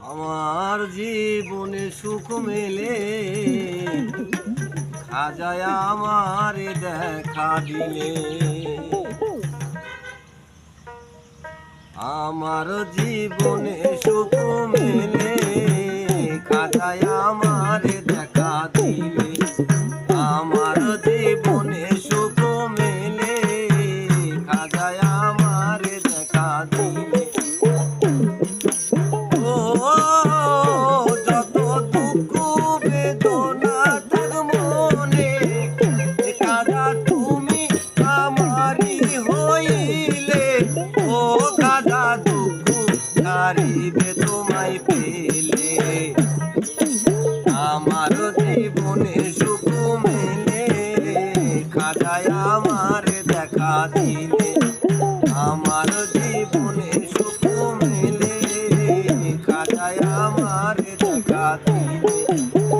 আমার জীবনে সুখ মেলে। খাজায় আমার দেখা দিলে। আমার জীবনে সুখ মেলে। খাজায় আমার দেখা দিলে। হারিবে তোমায় পেলে। আমার জীবনে সুখ মেলে। খাজায় আমার দেখা দিলে। আমার জীবনে সুখ মেলে। খাজায় আমার দেখা দিলে।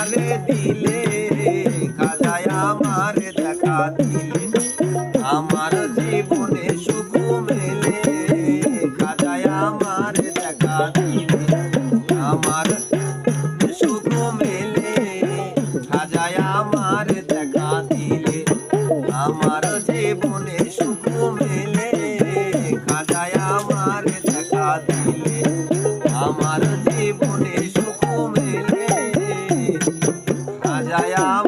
আমারে দিলে খাজায় আমারে দেখা দিলে, আমার জীবনে সুখ মেলে কাজায়া আমারে দেখা দিলে, আমার সুখ মেলে খাজায় আমারে দেখা দিলে, আমার জীবনে সুখ মেলে খাজায় আমারে দেখা দিলে। 呀呀